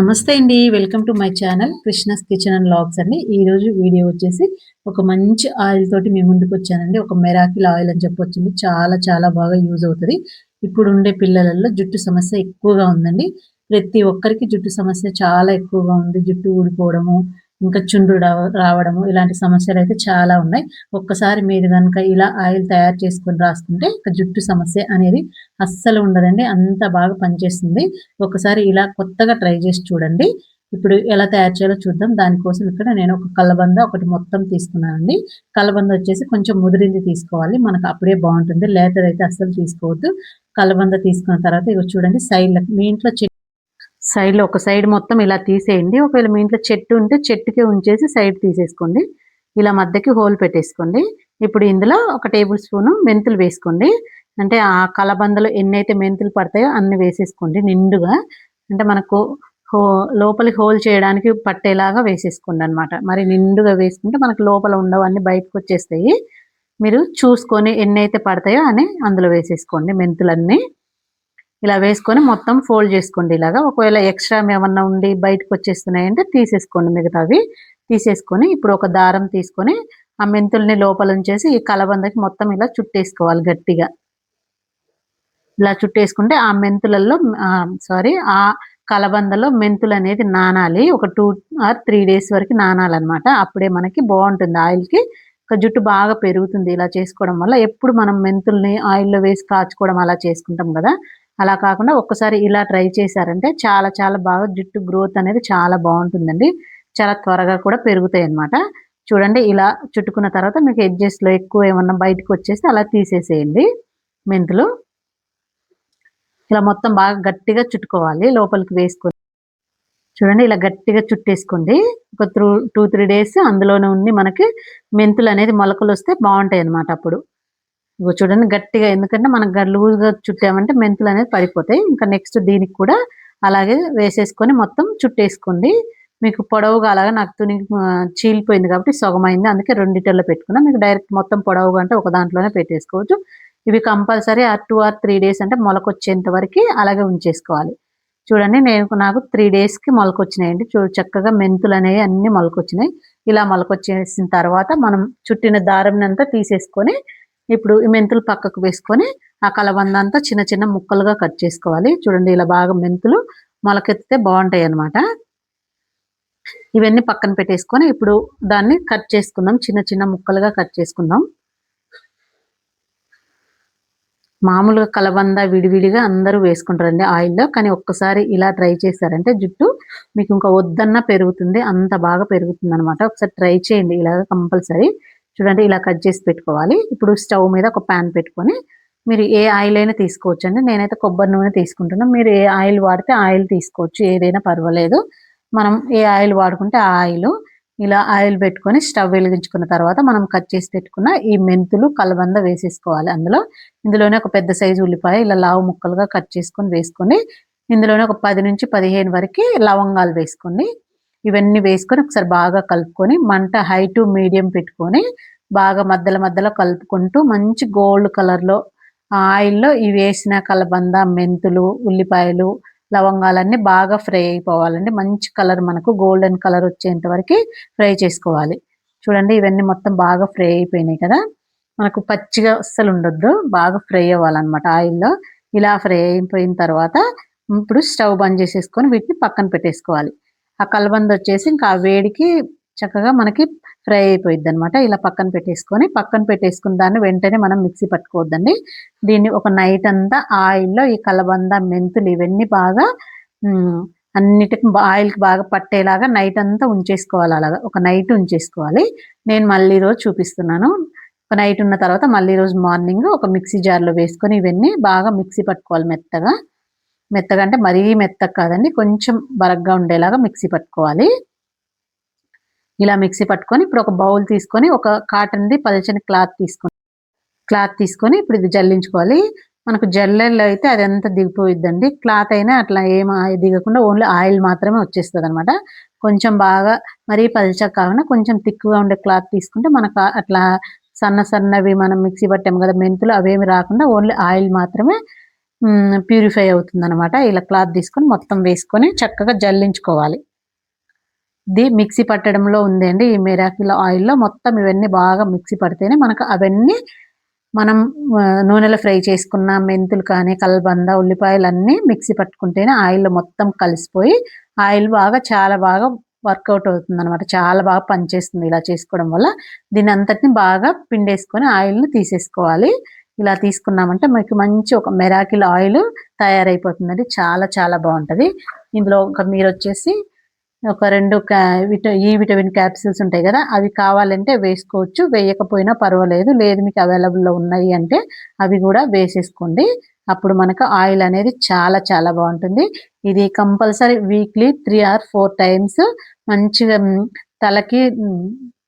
నమస్తే అండి. Welcome to my channel Krishna's kitchen and vlogs అండి. ఈ రోజు వీడియో వచ్చేసి ఒక మంచి ఆయిల్ తోటి మీ ముందుకు వచ్చానండి. ఒక మెరాకిల్ ఆయిల్ అని చెప్పొచ్చండి. చాలా చాలా బాగా యూజ్ అవుతుంది. ఇప్పుడు ఉండే పిల్లలలో జుట్టు సమస్య ఎక్కువగా ఉందండి. ప్రతి ఒక్కరికి జుట్టు సమస్య చాలా ఎక్కువగా ఉంది. జుట్టు ఊడిపోవడము ఇంకా చుండ్రు రావడము ఇలాంటి సమస్యలు అయితే చాలా ఉన్నాయి. ఒక్కసారి మీరు కనుక ఇలా ఆయిల్ తయారు చేసుకొని రాసుకుంటే ఇంకా జుట్టు సమస్య అనేది అస్సలు ఉండదండి. అంత బాగా పనిచేస్తుంది. ఒకసారి ఇలా కొత్తగా ట్రై చేసి చూడండి. ఇప్పుడు ఎలా తయారు చేయాలో చూద్దాం. దానికోసం ఇక్కడ నేను ఒక కలబంద ఒకటి మొత్తం తీసుకున్నానండి. కలబంద వచ్చేసి కొంచెం ముదిరింది తీసుకోవాలి. మనకు అప్పుడే బాగుంటుంది. లేతది అయితే అస్సలు తీసుకోవద్దు. కలబంద తీసుకున్న తర్వాత ఇక చూడండి. సైడ్ మీ ఇంట్లో సైడ్లో సైడ్లో ఒక సైడ్ మొత్తం ఇలా తీసేయండి. ఒకవేళ మీ ఇంట్లో చెట్టు ఉంటే చెట్టుకే ఉంచేసి సైడ్ తీసేసుకోండి. ఇలా మధ్యకి హోల్ పెట్టేసుకోండి. ఇప్పుడు ఇందులో ఒక టేబుల్ స్పూన్ మెంతులు వేసుకోండి. అంటే ఆ కలబందలో ఎన్నైతే మెంతులు పడతాయో అన్ని వేసేసుకోండి నిండుగా. అంటే మనకు హో లోపలికి హోల్ చేయడానికి పట్టేలాగా వేసేసుకోండి అనమాట మరి నిండుగా వేసుకుంటే మనకు లోపల ఉండవన్నీ బయటకు వచ్చేస్తాయి. మీరు చూసుకొని ఎన్నైతే పడతాయో అని అందులో వేసేసుకోండి మెంతులన్నీ. ఇలా వేసుకొని మొత్తం ఫోల్డ్ చేసుకోండి ఇలాగా. ఒకవేళ ఎక్స్ట్రా ఏమన్నా ఉండి బయటకు వచ్చేస్తున్నాయంటే తీసేసుకోండి మిగతావి. తీసేసుకొని ఇప్పుడు ఒక దారం తీసుకొని ఆ మెంతుల్ని లోపల ఉంచేసి ఈ కలబందకి మొత్తం ఇలా చుట్టేసుకోవాలి గట్టిగా. ఇలా చుట్టేసుకుంటే ఆ మెంతులలో సారీ ఆ కలబందలో మెంతులు అనేది నానాలి. ఒక టూ ఆర్ త్రీ డేస్ వరకు నానాలన్నమాట. అప్పుడే మనకి బాగుంటుంది. ఆయిల్కి జుట్టు బాగా పెరుగుతుంది ఇలా చేసుకోవడం వల్ల. ఎప్పుడు మనం మెంతుల్ని ఆయిల్లో వేసి కాచుకోవడం అలా చేసుకుంటాం కదా. అలా కాకుండా ఒక్కసారి ఇలా ట్రై చేశారంటే చాలా చాలా బాగా జుట్టు గ్రోత్ అనేది చాలా బాగుంటుందండి. చాలా త్వరగా కూడా పెరుగుతాయి అన్నమాట. చూడండి ఇలా చుట్టుకున్న తర్వాత మీకు edges లో ఎక్కువ ఏమన్నా బయటకు వచ్చేసి అలా తీసేసేయండి మెంతులు. ఇలా మొత్తం బాగా గట్టిగా చుట్టుకోవాలి లోపలికి వేసుకొని. చూడండి ఇలా గట్టిగా చుట్టేసుకోండి. ఒక త్రూ టూ త్రీ డేస్ అందులోనే ఉండి మనకి మెంతులు అనేది మొలకలు వస్తే బాగుంటాయి అన్నమాట అప్పుడు. ఇగో చూడండి గట్టిగా ఎందుకంటే మనకు లూజ్గా చుట్టామంటే మెంతులు అనేది పడిపోతాయి. ఇంకా నెక్స్ట్ దీనికి కూడా అలాగే వేసేసుకొని మొత్తం చుట్టేసుకోండి. మీకు పొడవుగా అలాగా నాకు తుని చీలిపోయింది కాబట్టి సగమైంది. అందుకే రెండిటల్లో పెట్టుకున్నా. మీకు డైరెక్ట్ మొత్తం పొడవుగా అంటే ఒక దాంట్లోనే పెట్టేసుకోవచ్చు. ఇవి కంపల్సరీ ఆ టూ ఆర్ త్రీ డేస్ అంటే మొలకొచ్చేంత వరకు అలాగే ఉంచేసుకోవాలి. చూడండి నేను నాకు త్రీ కి మొలకొచ్చినాయండి. చూ చక్కగా మెంతులు అనేవి అన్ని మొలకొచ్చినాయి. ఇలా మొలకొచ్చేసిన తర్వాత మనం చుట్టిన దారం అంతా తీసేసుకొని ఇప్పుడు ఈ మెంతులు పక్కకు వేసుకొని ఆ కలబంద అంతా చిన్న చిన్న ముక్కలుగా కట్ చేసుకోవాలి. చూడండి ఇలా బాగా మెంతులు మొలకెత్తితే బాగుంటాయి అన్నమాట ఇవన్నీ పక్కన పెట్టేసుకొని ఇప్పుడు దాన్ని కట్ చేసుకుందాం. చిన్న చిన్న ముక్కలుగా కట్ చేసుకుందాం. మామూలుగా కలబంద విడివిడిగా అందరూ వేసుకుంటారండి ఆయిల్లో కానీ ఒక్కసారి ఇలా ట్రై చేశారంటే జుట్టు మీకు ఇంకా వద్దన్నా పెరుగుతుంది అంత బాగా పెరుగుతుంది అనమాట ఒకసారి ట్రై చేయండి ఇలాగ కంపల్సరీ. చూడండి ఇలా కట్ చేసి పెట్టుకోవాలి. ఇప్పుడు స్టవ్ మీద ఒక ప్యాన్ పెట్టుకొని మీరు ఏ ఆయిల్ అయినా తీసుకోవచ్చు అండి నేనైతే కొబ్బరి నూనె తీసుకుంటున్నాను మీరు ఏ ఆయిల్ వాడితే ఆయిల్ తీసుకోవచ్చు ఏదైనా పర్వాలేదు. మనం ఏ ఆయిల్ వాడుకుంటే ఆ ఆయిల్ ఇలా ఆయిల్ పెట్టుకొని స్టవ్ వెలిగించుకున్న తర్వాత మనం కట్ చేసి పెట్టుకున్న ఈ మెంతులు కలబంద వేసేసుకోవాలి అందులో. ఇందులోనే ఒక పెద్ద సైజు ఉల్లిపాయ ఇలా లావు ముక్కలుగా కట్ చేసుకొని వేసుకొని ఇందులోనే ఒక పది నుంచి పదిహేను వరకు లవంగాలు వేసుకొని ఇవన్నీ వేసుకొని ఒకసారి బాగా కలుపుకొని మంట హై టు మీడియం పెట్టుకొని బాగా మధ్యలో మధ్యలో కలుపుకుంటూ మంచి గోల్డ్ కలర్లో ఆయిల్లో ఈ వేసిన కలబంద మెంతులు ఉల్లిపాయలు లవంగాలన్నీ బాగా ఫ్రై అయిపోవాలండి. మంచి కలర్ మనకు గోల్డెన్ కలర్ వచ్చేంత వరకు ఫ్రై చేసుకోవాలి. చూడండి ఇవన్నీ మొత్తం బాగా ఫ్రై అయిపోయినాయి కదా. మనకు పచ్చిగా అస్సలు ఉండొద్దు. బాగా ఫ్రై అవ్వాలన్నమాట ఆయిల్లో. ఇలా ఫ్రై అయిపోయిన తర్వాత ఇప్పుడు స్టవ్ బంద్ చేసేసుకొని వీటిని పక్కన పెట్టేసుకోవాలి. ఆ కలబంద వచ్చేసి ఇంకా ఆ వేడికి చక్కగా మనకి ఫ్రై అయిపోయింది అనమాట ఇలా పక్కన పెట్టేసుకొని పక్కన పెట్టేసుకున్న దాన్ని వెంటనే మనం మిక్సీ పట్టుకోవద్దండి. దీన్ని ఒక నైట్ అంతా ఆయిల్లో ఈ కలబంద మెంతులు ఇవన్నీ బాగా అన్నిటికి ఆయిల్కి బాగా పట్టేలాగా నైట్ అంతా ఉంచేసుకోవాలి అలాగా. ఒక నైట్ ఉంచేసుకోవాలి. నేను మళ్ళీ రోజు చూపిస్తున్నాను. ఒక నైట్ ఉన్న తర్వాత మళ్ళీ రోజు మార్నింగ్ ఒక మిక్సీ జార్లో వేసుకొని ఇవన్నీ బాగా మిక్సీ పట్టుకోవాలి మెత్తగా. మెత్తగా అంటే మరీ మెత్తగా కాదండి కొంచెం బరగ్గా ఉండేలాగా మిక్సీ పట్టుకోవాలి. ఇలా మిక్సీ పట్టుకొని ఇప్పుడు ఒక బౌల్ తీసుకొని ఒక కాటన్ది పల్చని క్లాత్ తీసుకొని క్లాత్ తీసుకొని ఇప్పుడు ఇది జల్లించుకోవాలి. మనకు జల్లెల్లో అయితే అది ఎంత దిగిపోయిద్దండి? క్లాత్ అయినా అట్లా ఏం దిగకుండా ఓన్లీ ఆయిల్ మాత్రమే వచ్చేస్తుంది అనమాట కొంచెం బాగా మరీ పల్చగా కాకుండా కొంచెం తిక్కుగా ఉండే క్లాత్ తీసుకుంటే మనకు అట్లా సన్న సన్నవి మనం మిక్సీ పట్టాము కదా మెంతులు అవేమి రాకుండా ఓన్లీ ఆయిల్ మాత్రమే ప్యూరిఫై అవుతుంది అనమాట ఇలా క్లాత్ తీసుకొని మొత్తం వేసుకొని చక్కగా జల్లించుకోవాలి. ఇది మిక్సీ పట్టడంలో ఉంది అండి ఈ మిరాకిల్ ఆయిల్లో మొత్తం ఇవన్నీ బాగా మిక్సీ పడితేనే మనకు అవన్నీ మనం నూనెలో ఫ్రై చేసుకున్న మెంతులు కానీ కలబంద ఉల్లిపాయలు అన్నీ మిక్సీ పట్టుకుంటేనే ఆయిల్ మొత్తం కలిసిపోయి ఆయిల్ బాగా చాలా బాగా వర్కౌట్ అవుతుంది అనమాట చాలా బాగా పనిచేస్తుంది ఇలా చేసుకోవడం వల్ల. దీని అంతటిని బాగా పిండేసుకొని ఆయిల్ని తీసేసుకోవాలి. ఇలా తీసుకున్నామంటే మనకి మంచి ఒక మెరాకిల్ ఆయిల్ తయారైపోతుందండి. చాలా చాలా బాగుంటది. ఇందులో ఒక మీరు వచ్చేసి ఒక రెండు క్యా- విట- ఈ విటమిన్ క్యాప్సిల్స్ ఉంటాయి కదా అవి కావాలంటే వేసుకోవచ్చు. వేయకపోయినా పర్వాలేదు. లేదు మీకు అవైలబుల్లో లో ఉన్నాయి అంటే అవి కూడా వేసేసుకోండి. అప్పుడు మనకు ఆయిల్ అనేది చాలా చాలా బాగుంటుంది. ఇది compulsory weekly three or four times మంచిగా తలకి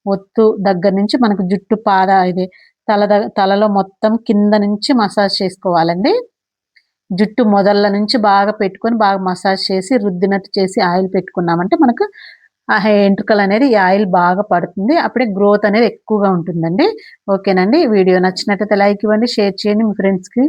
ఒత్తు దగ్గర నుంచి మనకు జుట్టు పాద ఇది తల తలలో మొత్తం కింద నుంచి మసాజ్ చేసుకోవాలండి. జుట్టు మొదళ్ళ నుంచి బాగా పెట్టుకొని బాగా మసాజ్ చేసి రుద్దినట్టు చేసి ఆయిల్ పెట్టుకున్నామంటే మనకు ఆ ఎంట్రుకలు అనేది ఈ ఆయిల్ బాగా పడుతుంది. అప్పుడే గ్రోత్ అనేది ఎక్కువగా ఉంటుందండి. ఓకేనండి. వీడియో నచ్చినట్లయితే లైక్ ఇవ్వండి షేర్ చేయండి మీ ఫ్రెండ్స్కి.